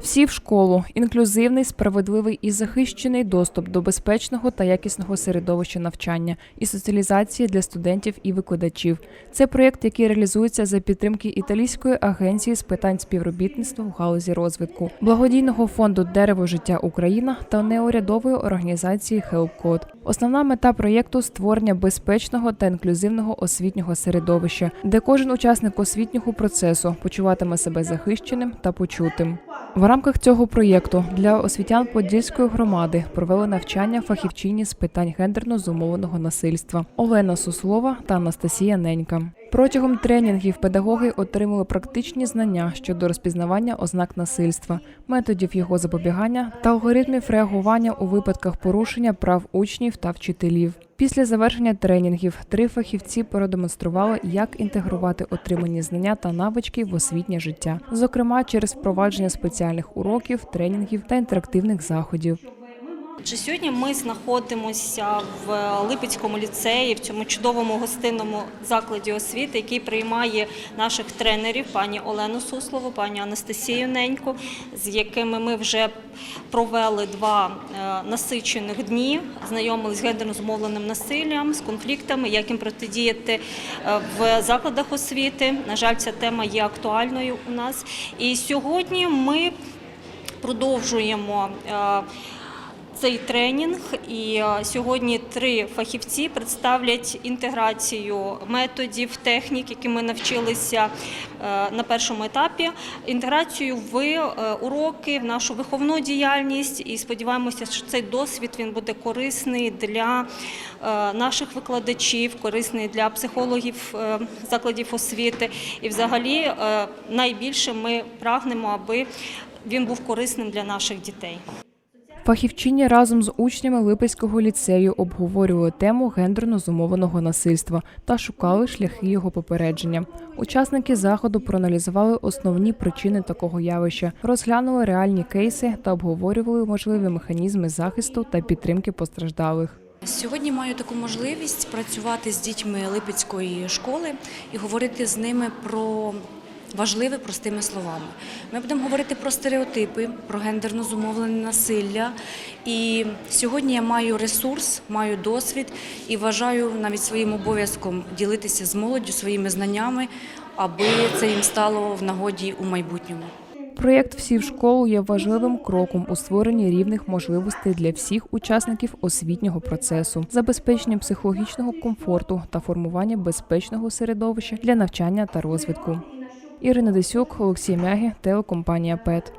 Всі в школу інклюзивний, справедливий і захищений доступ до безпечного та якісного середовища навчання і соціалізації для студентів і викладачів. Це проєкт, який реалізується за підтримки італійської агенції з питань співробітництва в галузі розвитку, благодійного фонду Дерево життя Україна та неурядової організації HelpCode. Основна мета проєкту створення безпечного та інклюзивного освітнього середовища, де кожен учасник освітнього процесу почуватиме себе захищеним та почутим. В рамках цього проєкту для освітян Подільської громади провели навчання фахівчині з питань гендерно зумовленого насильства Олена Суслова та Анастасія Ненька. Протягом тренінгів педагоги отримали практичні знання щодо розпізнавання ознак насильства, методів його запобігання та алгоритмів реагування у випадках порушення прав учнів та вчителів. Після завершення тренінгів три фахівці продемонстрували, як інтегрувати отримані знання та навички в освітнє життя, зокрема через впровадження спеціальних уроків, тренінгів та інтерактивних заходів. Отже, сьогодні ми знаходимося в Липецькому ліцеї, в цьому чудовому гостинному закладі освіти, який приймає наших тренерів, пані Олену Суслову, пані Анастасію Неньку, з якими ми вже провели два е, насичених дні, знайомились з гендерно змовленим насиллям, з конфліктами, як їм протидіяти е, в закладах освіти. На жаль, ця тема є актуальною у нас. І сьогодні ми продовжуємо. Цей тренінг і е, сьогодні три фахівці представлять інтеграцію методів, технік, які ми навчилися е, на першому етапі, інтеграцію в е, уроки, в нашу виховну діяльність. І сподіваємося, що цей досвід він буде корисний для наших викладачів, корисний для психологів закладів освіти. І, взагалі, найбільше ми прагнемо, аби він був корисним для наших дітей. Фахівчині разом з учнями Липецького ліцею обговорювали тему гендерно зумовленого насильства та шукали шляхи його попередження. Учасники заходу проаналізували основні причини такого явища, розглянули реальні кейси та обговорювали можливі механізми захисту та підтримки постраждалих. Сьогодні маю таку можливість працювати з дітьми Липецької школи і говорити з ними про важливе простими словами. Ми будемо говорити про стереотипи, про гендерно зумовлене насилля. І сьогодні я маю ресурс, маю досвід і вважаю навіть своїм обов'язком ділитися з молоддю своїми знаннями, аби це їм стало в нагоді у майбутньому. Проєкт Всі в школу є важливим кроком у створенні рівних можливостей для всіх учасників освітнього процесу, забезпечення психологічного комфорту та формування безпечного середовища для навчання та розвитку. Ірина Десюк, Олексій Мягі, телекомпанія ПЕТ.